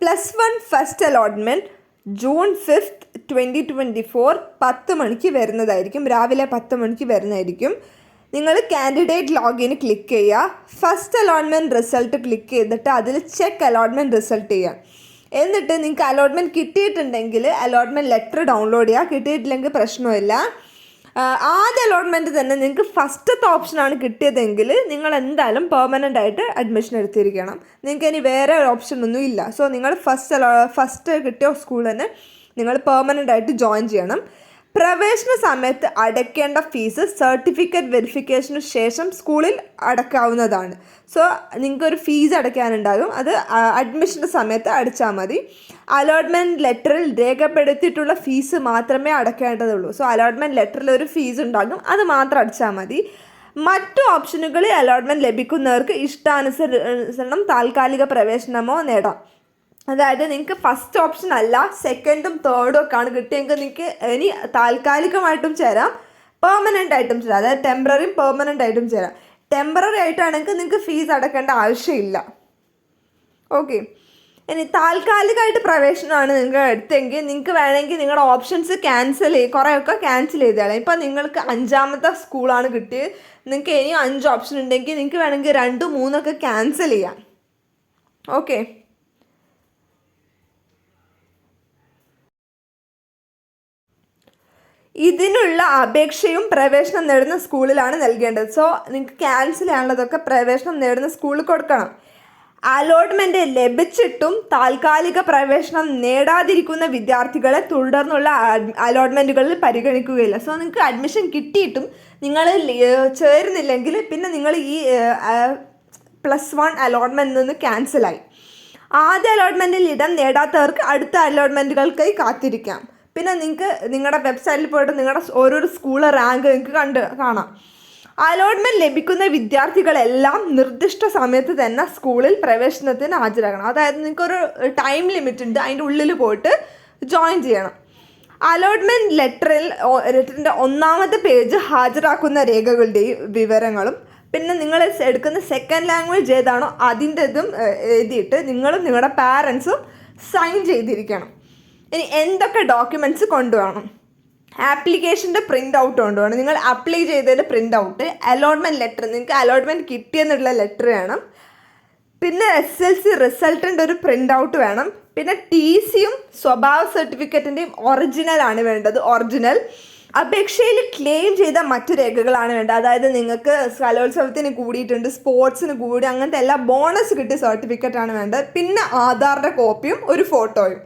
Plus one first allotment June fifth twenty twenty four പത്ത് മണിക്ക് വരുന്നതായിരിക്കും. രാവിലെ പത്ത് മണിക്ക് വരുന്നതായിരിക്കും. നിങ്ങൾ കാൻഡിഡേറ്റ് ലോഗിൻ ക്ലിക്ക് ചെയ്യുക. ഫസ്റ്റ് അലോട്ട്മെന്റ് റിസൾട്ട് ക്ലിക്ക് ചെയ്തിട്ട് അതിൽ ചെക്ക് അലോട്ട്മെന്റ് റിസൾട്ട് ചെയ്യുക. എന്നിട്ട് നിങ്ങൾക്ക് അലോട്ട്മെന്റ് കിട്ടിയിട്ടുണ്ടെങ്കിൽ അലോട്ട്മെന്റ് ലെറ്റർ ഡൗൺലോഡ് ചെയ്യുക. കിട്ടിയിട്ടില്ലെങ്കിൽ പ്രശ്നമില്ല ആദ്യ അലോട്ട്മെന്റ് തന്നെ നിങ്ങൾക്ക് ഫസ്റ്റത്തെ ഓപ്ഷനാണ് കിട്ടിയതെങ്കിൽ നിങ്ങൾ എന്തായാലും പെർമനന്റ് ആയിട്ട് അഡ്മിഷൻ എടുത്തിരിക്കണം. നിങ്ങൾക്ക് ഇനി വേറെ ഒരു ഓപ്ഷൻ ഒന്നും ഇല്ല. സോ നിങ്ങൾ ഫസ്റ്റ് ഫസ്റ്റ് കിട്ടിയ സ്കൂൾ തന്നെ നിങ്ങൾ പെർമനന്റ് ആയിട്ട് ജോയിൻ ചെയ്യണം. പ്രവേശന സമയത്ത് അടയ്ക്കേണ്ട ഫീസ് സർട്ടിഫിക്കറ്റ് വെരിഫിക്കേഷന് ശേഷം സ്കൂളിൽ അടക്കാവുന്നതാണ് സോ നിങ്ങൾക്കൊരു ഫീസ് അടയ്ക്കാനുണ്ടാകും. അത് അഡ്മിഷന്റെ സമയത്ത് അടച്ചാൽ മതി. അലോട്ട്മെന്റ് ലെറ്ററിൽ രേഖപ്പെടുത്തിയിട്ടുള്ള ഫീസ് മാത്രമേ അടയ്ക്കേണ്ടതുള്ളൂ. സോ അലോട്ട്മെന്റ് ലെറ്ററിൽ ഒരു ഫീസ് ഉണ്ടാകും. അത് മാത്രം അടച്ചാൽ മതി. മറ്റു ഓപ്ഷനുകളിൽ അലോട്ട്മെന്റ് ലഭിക്കുന്നവർക്ക് ഇഷ്ടാനുസരണം താൽക്കാലിക പ്രവേശനമോ നേടാം. അതായത് നിങ്ങൾക്ക് ഫസ്റ്റ് ഓപ്ഷൻ അല്ല സെക്കൻഡും തേർഡും ഒക്കെ ആണ് കിട്ടിയെങ്കിൽ നിങ്ങൾക്ക് ഇനി താൽക്കാലികമായിട്ടും ചേരാം. പെർമനന്റ് ആയിട്ടും ചേരാം. അതായത് ടെമ്പററിയും പെർമനന്റ് ആയിട്ടും ചേരാം. ടെമ്പററി ആയിട്ടാണെങ്കിൽ നിങ്ങൾക്ക് ഫീസ് അടക്കേണ്ട ആവശ്യമില്ല. ഓക്കെ ഇനി താൽക്കാലികമായിട്ട് പ്രവേശനമാണ് നിങ്ങൾ എടുത്തെങ്കിൽ നിങ്ങൾക്ക് വേണമെങ്കിൽ നിങ്ങളുടെ ഓപ്ഷൻസ് ക്യാൻസൽ ചെയ്ത് കുറേയൊക്കെ ക്യാൻസൽ ചെയ്തതാണ് ഇപ്പം നിങ്ങൾക്ക് അഞ്ചാമത്തെ സ്കൂളാണ് കിട്ടിയത് നിങ്ങൾക്ക് ഇനിയും അഞ്ച് ഓപ്ഷൻ ഉണ്ടെങ്കിൽ നിങ്ങൾക്ക് വേണമെങ്കിൽ രണ്ടും മൂന്നൊക്കെ ക്യാൻസൽ ചെയ്യാം. ഓക്കെ ഇതിനുള്ള അപേക്ഷയും പ്രവേശനം നേടുന്ന സ്കൂളിലാണ് നൽകേണ്ടത്. സോ നിങ്ങൾക്ക് ക്യാൻസൽ ചെയ്യാനുള്ളതൊക്കെ പ്രവേശനം നേടുന്ന സ്കൂളിൽ കൊടുക്കണം. അലോട്ട്മെന്റ് ലഭിച്ചിട്ടും താൽക്കാലിക പ്രവേശനം നേടാതിരിക്കുന്ന വിദ്യാർത്ഥികളെ തുടർന്നുള്ള അലോട്ട്മെന്റുകളിൽ പരിഗണിക്കുകയില്ല. സോ നിങ്ങൾക്ക് അഡ്മിഷൻ കിട്ടിയിട്ടും നിങ്ങൾ ചേരുന്നില്ലെങ്കിൽ പിന്നെ നിങ്ങൾ ഈ പ്ലസ് വൺ അലോട്ട്മെന്റിൽ നിന്ന് ക്യാൻസലായി ആദ്യ അലോട്ട്മെന്റിൽ ഇടം നേടാത്തവർക്ക് അടുത്ത അലോട്ട്മെന്റുകൾക്കായി കാത്തിരിക്കാം. പിന്നെ നിങ്ങൾക്ക് നിങ്ങളുടെ വെബ്സൈറ്റിൽ പോയിട്ട് നിങ്ങളുടെ ഓരോരോ സ്കൂൾ റാങ്ക് നിങ്ങൾക്ക് കണ്ട് കാണാം. അലോട്ട്മെന്റ് ലഭിക്കുന്ന വിദ്യാർത്ഥികളെല്ലാം നിർദ്ദിഷ്ട സമയത്ത് തന്നെ സ്കൂളിൽ പ്രവേശനത്തിന് ഹാജരാകണം. അതായത് നിങ്ങൾക്കൊരു ടൈം ലിമിറ്റ് ഉണ്ട് അതിന്റെ ഉള്ളിൽ പോയിട്ട് ജോയിൻ ചെയ്യണം. അലോട്ട്മെന്റ് ലെറ്ററിൽ ലെറ്ററിന്റെ ഒന്നാമത്തെ പേജ് ഹാജരാക്കുന്ന രേഖകളുടെയും വിവരങ്ങളും പിന്നെ നിങ്ങൾ എടുക്കുന്ന സെക്കൻഡ് ലാംഗ്വേജ് ഏതാണോ അതിന്റെതും എഴുതിയിട്ട് നിങ്ങളും നിങ്ങളുടെ പാരൻസും സൈൻ ചെയ്തിരിക്കണം. ഇനി എന്തൊക്കെ ഡോക്യുമെന്റ്സ് കൊണ്ടുപോകണം? ആപ്ലിക്കേഷന്റെ പ്രിന്റ് ഔട്ട് കൊണ്ടുപോകണം. നിങ്ങൾ അപ്ലൈ ചെയ്തതിന്റെ പ്രിന്റ് ഔട്ട് അലോട്ട്മെന്റ് ലെറ്റർ നിങ്ങൾക്ക് അലോട്ട്മെന്റ് കിട്ടിയെന്നുള്ള ലെറ്റർ വേണം. പിന്നെ എസ് എൽ സി റിസൾട്ടിന്റെ ഒരു പ്രിന്റ് ഔട്ട് വേണം. പിന്നെ ടി സിയും സ്വഭാവ സർട്ടിഫിക്കറ്റിന്റെയും ഒറിജിനൽ ആണ് വേണ്ടത് ഒറിജിനൽ അപേക്ഷയിൽ ക്ലെയിം ചെയ്ത മറ്റു രേഖകളാണ് വേണ്ടത്. അതായത് നിങ്ങൾക്ക് കലോത്സവത്തിന് കൂടിയിട്ടുണ്ട് സ്പോർട്സിന് കൂടി അങ്ങനത്തെ എല്ലാ ബോണസ് കിട്ടിയ സർട്ടിഫിക്കറ്റാണ് വേണ്ടത്. പിന്നെ ആധാറിന്റെ കോപ്പിയും ഒരു ഫോട്ടോയും